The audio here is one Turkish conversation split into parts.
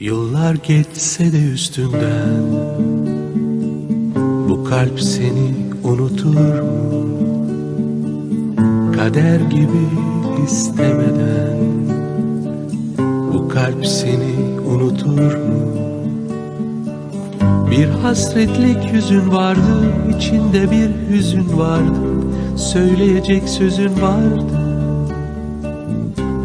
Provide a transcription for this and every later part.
Yıllar geçse de üstünden Bu kalp seni unutur mu? Kader gibi istemeden Bu kalp seni unutur mu? Bir hasretlik yüzün vardı, içinde bir hüzün vardı, söyleyecek sözün vardı.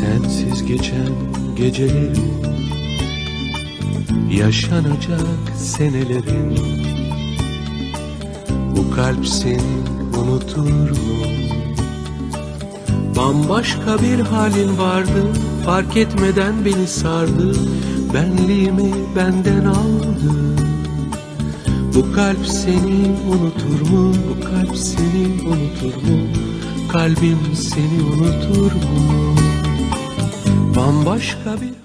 Sensiz geçen gecelerin Yaşanacak senelerin Bu kalp seni unutur mu? Bambaşka bir halin vardı Fark etmeden beni sardı Benliğimi benden aldı Bu kalp seni unutur mu? Bu kalp seni unutur mu? Kalbim seni unutur mu? Bambaşka bir